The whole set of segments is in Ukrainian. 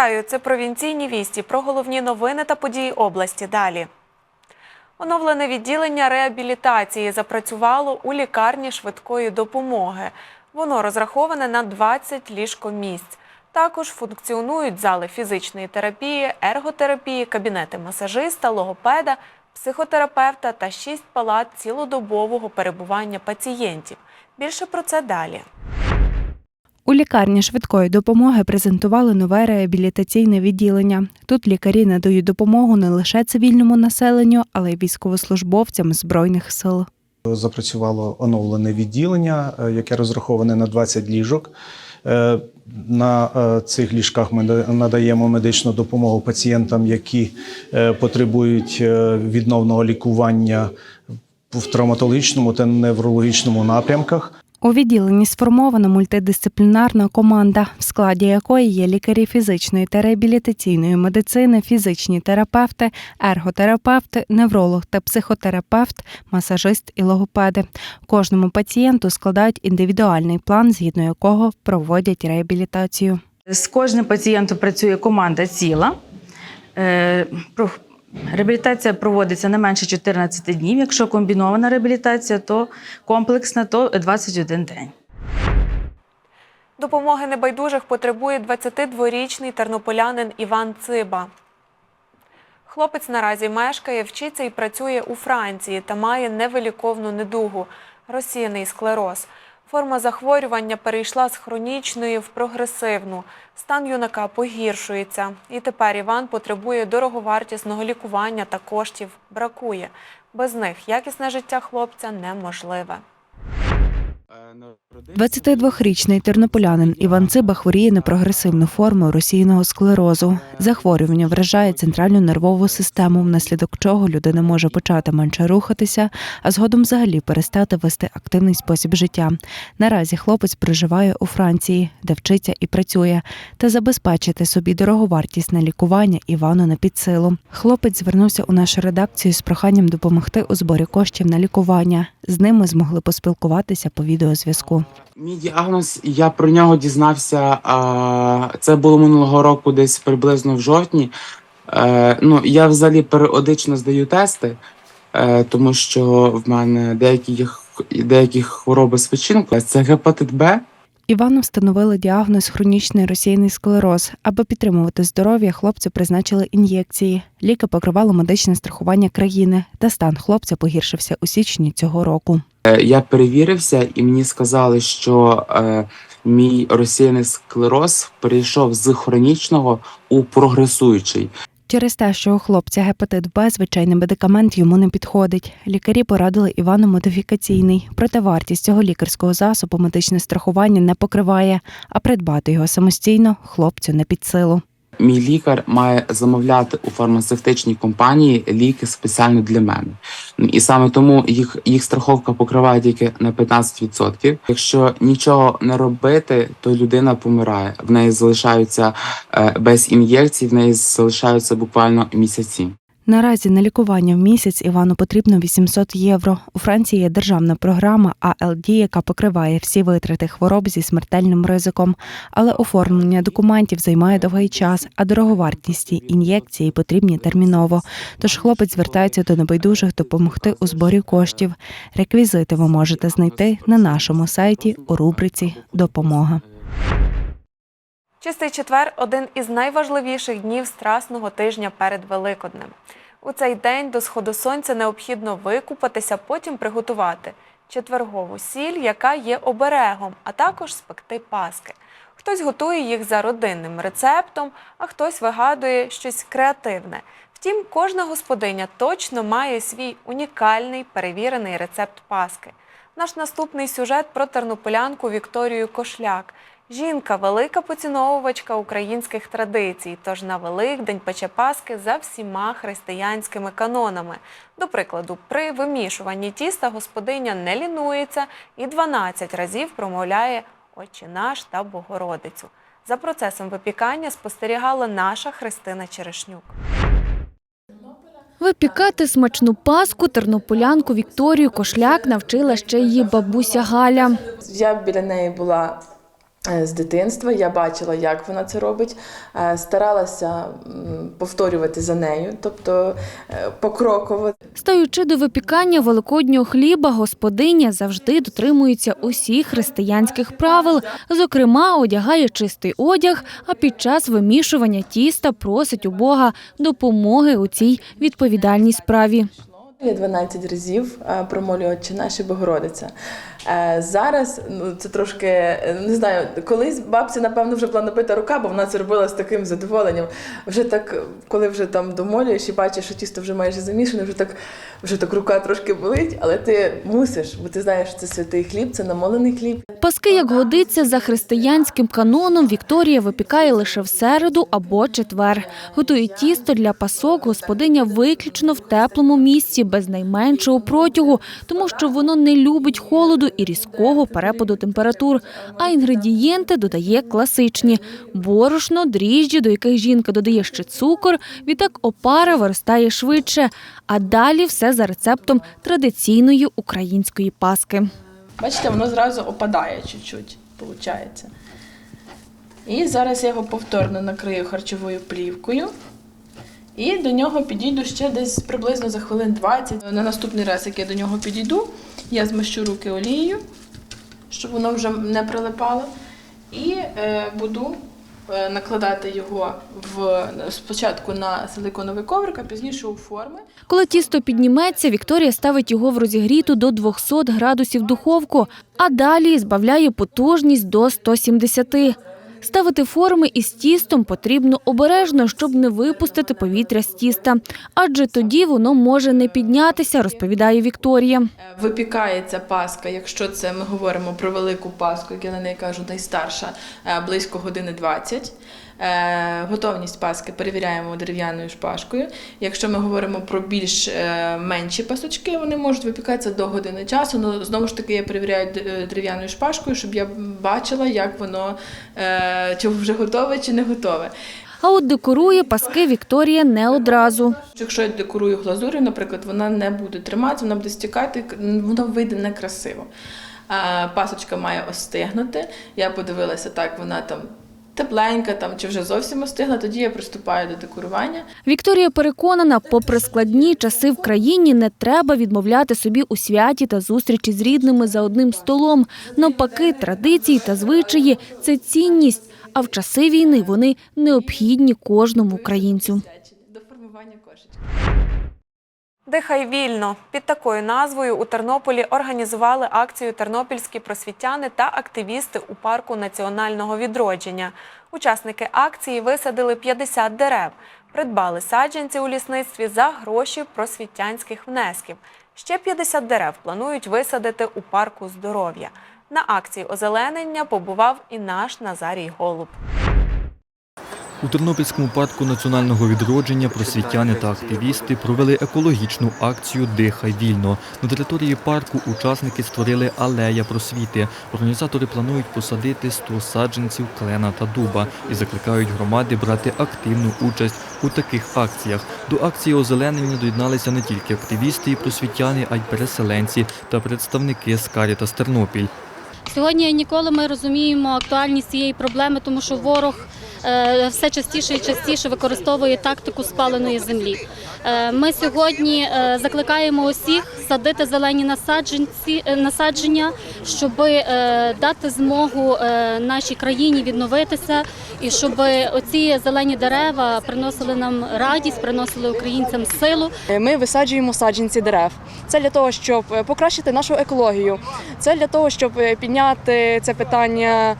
Вітаю! Це провінційні вісті про головні новини та події області. Далі. Оновлене відділення реабілітації запрацювало у лікарні швидкої допомоги. Воно розраховане на 20 ліжкомісць. Також функціонують зали фізичної терапії, ерготерапії, кабінети масажиста, логопеда, психотерапевта та 6 палат цілодобового перебування пацієнтів. Більше про це далі. У лікарні швидкої допомоги презентували нове реабілітаційне відділення. Тут лікарі надають допомогу не лише цивільному населенню, але й військовослужбовцям збройних сил. Запрацювало оновлене відділення, е, яке розраховане на 20 ліжок. Е, На е, цих ліжках ми на- надаємо медичну допомогу пацієнтам, які потребують відновного лікування в травматологічному та неврологічному напрямках. У відділенні сформована мультидисциплінарна команда, в складі якої є лікарі фізичної та реабілітаційної медицини, фізичні терапевти, ерготерапевти, невролог та психотерапевт, масажист і логопеди. Кожному пацієнту складають індивідуальний план, згідно якого проводять реабілітацію. З кожним пацієнтом працює команда ціла. Реабілітація проводиться не менше 14 днів. Якщо комбінована реабілітація, то комплексна, то 21 день. Допомоги небайдужих потребує 22-річний тернополянин Іван Циба. Хлопець наразі мешкає, вчиться і працює у Франції та має невиліковну недугу розсіяний склероз. Форма захворювання перейшла з хронічної в прогресивну. Стан юнака погіршується. І тепер Іван потребує дороговартісного лікування та коштів бракує. Без них якісне життя хлопця неможливе. 22-річний тернополянин Іван Циба хворіє на прогресивну форму російного склерозу. Захворювання вражає центральну нервову систему, внаслідок чого людина може почати менше рухатися, а згодом взагалі перестати вести активний спосіб життя. Наразі хлопець проживає у Франції, де вчиться і працює, та забезпечити собі дороговартісне лікування Івану на підсилу. Хлопець звернувся у нашу редакцію з проханням допомогти у зборі коштів на лікування. З ним ми змогли поспілкуватися по відеозв'язку. Мій діагноз, я про нього дізнався. А, це було минулого року, десь приблизно в жовтні. Е, ну, я взагалі періодично здаю тести, е, тому що в мене деякі, є х- деякі хвороби спочинку. Це гепатит Б. Івану встановили діагноз хронічний російний склероз. Аби підтримувати здоров'я, хлопцю призначили ін'єкції. Ліки покривало медичне страхування країни, та стан хлопця погіршився у січні цього року. Е, я перевірився, і мені сказали, що е, мій розсіяний склероз перейшов з хронічного у прогресуючий. Через те, що у хлопця гепатит Б, звичайний медикамент йому не підходить. Лікарі порадили Івану модифікаційний. Проте вартість цього лікарського засобу медичне страхування не покриває, а придбати його самостійно хлопцю не під силу. Мій лікар має замовляти у фармацевтичній компанії ліки спеціально для мене. Ну, І саме тому їх, їх страховка покриває тільки на 15%. Якщо нічого не робити, то людина помирає. В неї залишаються е, без ін'єкцій, в неї залишаються буквально місяці. Наразі на лікування в місяць Івану потрібно 800 євро. У Франції є державна програма АЛД, яка покриває всі витрати хвороб зі смертельним ризиком. Але оформлення документів займає довгий час, а дороговартісті ін'єкції потрібні терміново. Тож хлопець звертається до небайдужих допомогти у зборі коштів. Реквізити ви можете знайти на нашому сайті у рубриці Допомога. Чистий четвер один із найважливіших днів страсного тижня перед Великоднем. У цей день до сходу сонця необхідно викупатися, потім приготувати четвергову сіль, яка є оберегом, а також спекти паски. Хтось готує їх за родинним рецептом, а хтось вигадує щось креативне. Втім, кожна господиня точно має свій унікальний перевірений рецепт паски. Наш наступний сюжет про тернополянку Вікторію Кошляк. Жінка велика поціновувачка українських традицій, тож на Великдень пече паски за всіма християнськими канонами. До прикладу, при вимішуванні тіста господиня не лінується і 12 разів промовляє «Отче наш» та Богородицю. За процесом випікання спостерігала наша Христина Черешнюк. Випікати смачну паску тернополянку Вікторію Кошляк навчила ще її бабуся Галя. Я біля неї була з дитинства. Я бачила, як вона це робить. Е, Старалася повторювати за нею, тобто е, покроково. Стаючи до випікання великоднього хліба, господиня завжди дотримується усіх християнських правил. Зокрема, одягає чистий одяг, а під час вимішування тіста просить у Бога допомоги у цій відповідальній справі. Я 12 разів е, промолюю Отче наш і Богородиця. Е, Зараз ну це трошки е, не знаю, колись бабці, напевно, вже була набита рука, бо вона це робила з таким задоволенням. Вже так, коли вже там домолюєш і бачиш, що тісто вже майже замішане, вже так, вже так рука трошки болить, але ти мусиш, бо ти знаєш, що це святий хліб, це намолений хліб. Паски, як годиться, за християнським каноном Вікторія випікає лише в середу або четвер. Готує тісто для пасок господиня виключно в теплому місці, без найменшого протягу, тому що воно не любить холоду і різкого перепаду температур. А інгредієнти додає класичні: борошно, дріжджі, до яких жінка додає ще цукор. Відтак опара виростає швидше. А далі все за рецептом традиційної української паски. Бачите, воно зразу опадає чуть-чуть, виходить. І зараз я його повторно накрию харчовою плівкою. І до нього підійду ще десь приблизно за хвилин 20. На наступний раз, як я до нього підійду, я змащу руки олією, щоб воно вже не прилипало. І е, буду е, накладати його в, спочатку на силиконовий коврик, а пізніше у форми. Коли тісто підніметься, Вікторія ставить його в розігріту до 200 градусів духовку, а далі збавляє потужність до 170. Ставити форми із тістом потрібно обережно, щоб не випустити повітря з тіста, адже тоді воно може не піднятися, розповідає Вікторія. Випікається паска, якщо це ми говоримо про велику паску, як я на неї кажу, найстарша, е, близько години 20. Е, Готовність паски перевіряємо дерев'яною шпажкою. Якщо ми говоримо про більш е, менші пасочки, вони можуть випікатися до години часу. але знову ж таки я перевіряю е, дерев'яною шпажкою, щоб я бачила, як воно чи вже готове, чи не готове. А от декорує паски Вікторія не одразу. Якщо я декорую глазур'ю, наприклад, вона не буде триматися, вона буде стікати, воно вийде некрасиво. Пасочка має остигнути. Я подивилася, так вона там тепленька, там чи вже зовсім остигла, тоді я приступаю до декорування. Вікторія переконана, попри складні часи в країні, не треба відмовляти собі у святі та зустрічі з рідними за одним столом. Навпаки, традиції та звичаї це цінність. А в часи війни вони необхідні кожному українцю. До формування кошечки. Дихай вільно під такою назвою у Тернополі організували акцію Тернопільські просвітяни та активісти у парку національного відродження. Учасники акції висадили 50 дерев, придбали саджанці у лісництві за гроші просвітянських внесків. Ще 50 дерев планують висадити у парку здоров'я. На акції озеленення побував і наш Назарій Голуб. У Тернопільському парку національного відродження просвітяни та активісти провели екологічну акцію Дихай вільно. На території парку учасники створили алея просвіти. Організатори планують посадити 100 саджанців клена та дуба і закликають громади брати активну участь у таких акціях. До акції озеленення доєдналися не тільки активісти і просвітяни, а й переселенці та представники з Карітас Тернопіль. Сьогодні ніколи ми розуміємо актуальність цієї проблеми, тому що ворог все частіше і частіше використовує тактику спаленої землі. Е, Ми сьогодні е, закликаємо усіх садити зелені насадженці, е, насадження, щоб дати змогу е, нашій країні відновитися і щоб оці зелені дерева приносили нам радість, приносили українцям силу. Ми висаджуємо саджанці дерев. Це для того, щоб е, покращити нашу екологію. Це для того, щоб е, підняти це питання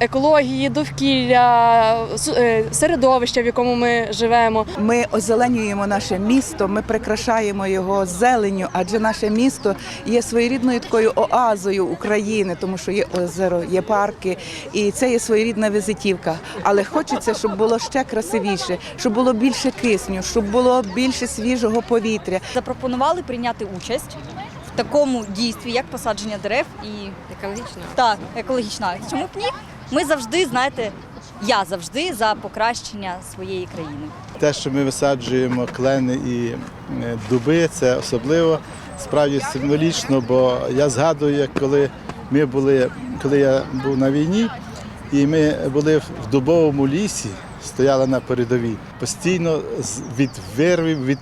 екології, довкілля, е, середовища, в якому ми живемо. Ми озеленюємо наше місто, ми прикрашаємо його зеленню, адже наше місто є своєрідною такою оазою України, тому що є озеро, є парки, і це є своєрідна візитівка. Але хочеться, щоб було ще красивіше, щоб було більше кисню, щоб було більше свіжого повітря. запропонували прийняти участь в такому дійстві, як посадження дерев і екологічна. Так, екологічна. Чому б ні? Ми завжди, знаєте, я завжди за покращення своєї країни. Те, що ми висаджуємо клени і е, дуби, це особливо справді символічно, бо я згадую, як коли ми були, коли я був на війні, І ми були в дубовому лісі, стояли на передовій. Постійно від вирвів, від,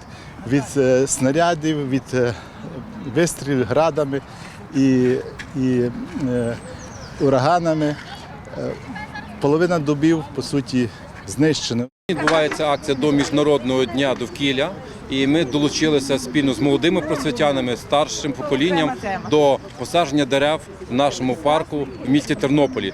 від е, снарядів, від е, вистрілів градами і, і ураганами. Е, половина дубів, по суті, знищена. Відбувається акція до міжнародного дня довкілля, і ми долучилися спільно з молодими просвітянами, старшим поколінням до посадження дерев в нашому парку в місті Тернополі.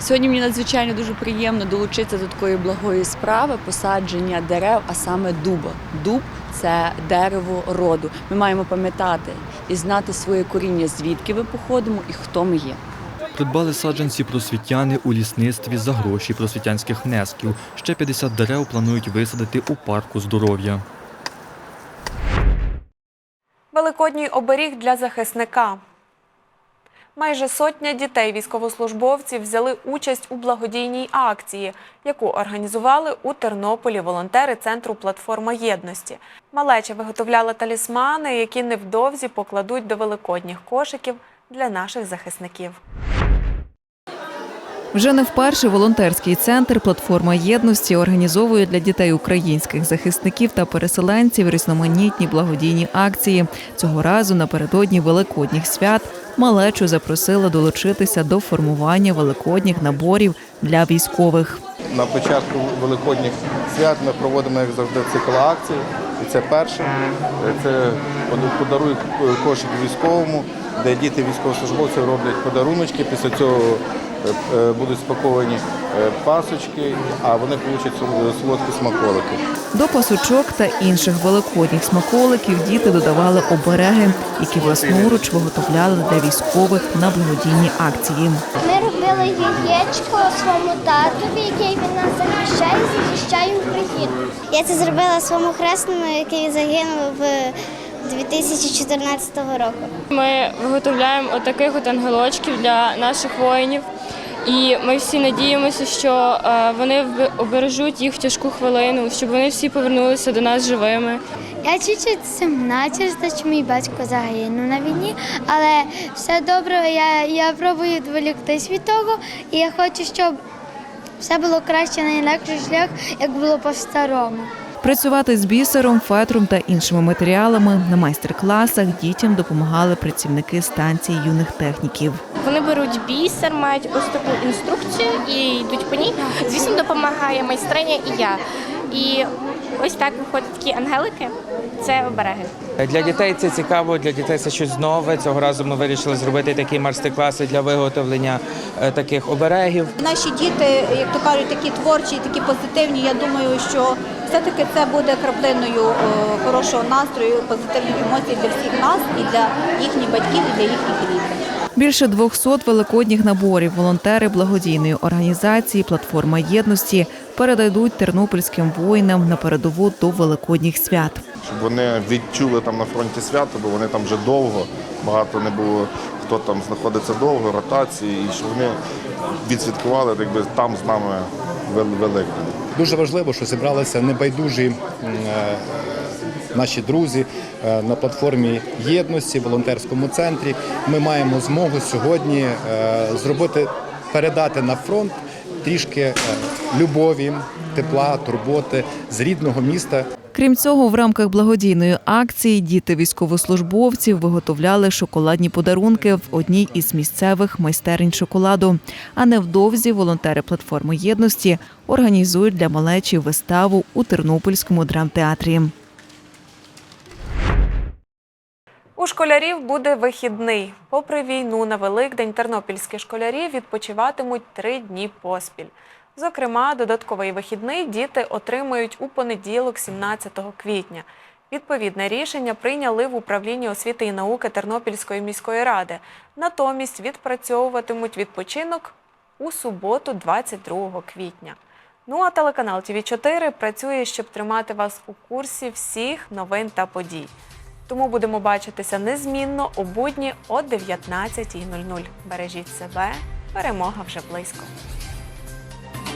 Сьогодні мені надзвичайно дуже приємно долучитися до такої благої справи посадження дерев, а саме дуба. Дуб це дерево роду. Ми маємо пам'ятати і знати своє коріння, звідки ми походимо і хто ми є. Придбали саджанці просвітяни у лісництві за гроші просвітянських внесків. Ще 50 дерев планують висадити у парку здоров'я. Великодній оберіг для захисника. Майже сотня дітей військовослужбовців взяли участь у благодійній акції, яку організували у Тернополі волонтери центру Платформа єдності. Малеча виготовляла талісмани, які невдовзі покладуть до великодніх кошиків для наших захисників. Вже не вперше волонтерський центр Платформа єдності організовує для дітей українських захисників та переселенців різноманітні благодійні акції. Цього разу напередодні великодніх свят малечу запросили долучитися до формування великодніх наборів для військових. На початку великодніх свят ми проводимо як завжди цикл акцій. І це перше. Це подаруй кошик військовому, де діти військовослужбовців роблять подаруночки. Після цього будуть спаковані е, пасочки, а вони получать солодкі смаколики. До пасочок та інших великодніх смаколиків діти додавали обереги, які власноруч виготовляли для військових на благодійні акції. Ми робили яєчко своєму татові, який він нас захищає, захищає Україну. Я це зробила своєму хресному, який загинув в 2014 року. Ми виготовляємо отаких от ангелочків для наших воїнів. І ми всі надіємося, що е, вони обережуть їх в тяжку хвилину, щоб вони всі повернулися до нас живими. Я чуть-чуть сумна через те, що мій батько загинув на війні, але все добре, я, я пробую відволіктись від того, і я хочу, щоб все було краще, найлегший шлях, як було по-старому. Працювати з бісером, фетром та іншими матеріалами на майстер-класах дітям допомагали працівники станції юних техніків. Вони беруть бісер, мають ось таку інструкцію і йдуть по ній. Звісно, допомагає майстриня і я. І ось так виходять такі ангелики. Це обереги. Для дітей це цікаво, для дітей це щось нове. Цього разу ми вирішили зробити такі майстер-класи для виготовлення е, таких оберегів. Наші діти, як то кажуть, такі творчі, такі позитивні. Я думаю, що все-таки це буде краплиною е, хорошого настрою, позитивних емоцій для всіх нас і для їхніх батьків, і для їхніх рідних. Більше 200 великодніх наборів волонтери благодійної організації Платформа єдності передадуть тернопільським воїнам на передову до великодніх свят. Щоб вони відчули там на фронті свято, бо вони там вже довго, багато не було хто там знаходиться довго, ротації, і щоб вони відсвяткували якби, там з нами Вел- Великдень. Дуже важливо, що зібралися небайдужі е, наші друзі е, на платформі єдності, волонтерському центрі. Ми маємо змогу сьогодні е, зробити, передати на фронт трішки любові, тепла, турботи з рідного міста. Крім цього, в рамках благодійної акції діти військовослужбовців виготовляли шоколадні подарунки в одній із місцевих майстерень шоколаду. А невдовзі волонтери платформи єдності організують для малечі виставу у Тернопільському драмтеатрі. У школярів буде вихідний. Попри війну на Великдень тернопільські школярі відпочиватимуть три дні поспіль. Зокрема, додатковий вихідний діти отримають у понеділок, 17 квітня. Відповідне рішення прийняли в управлінні освіти і науки Тернопільської міської ради. Натомість відпрацьовуватимуть відпочинок у суботу, 22 квітня. Ну а телеканал ТВ 4 працює, щоб тримати вас у курсі всіх новин та подій. Тому будемо бачитися незмінно у будні о 19.00. Бережіть себе, перемога вже близько.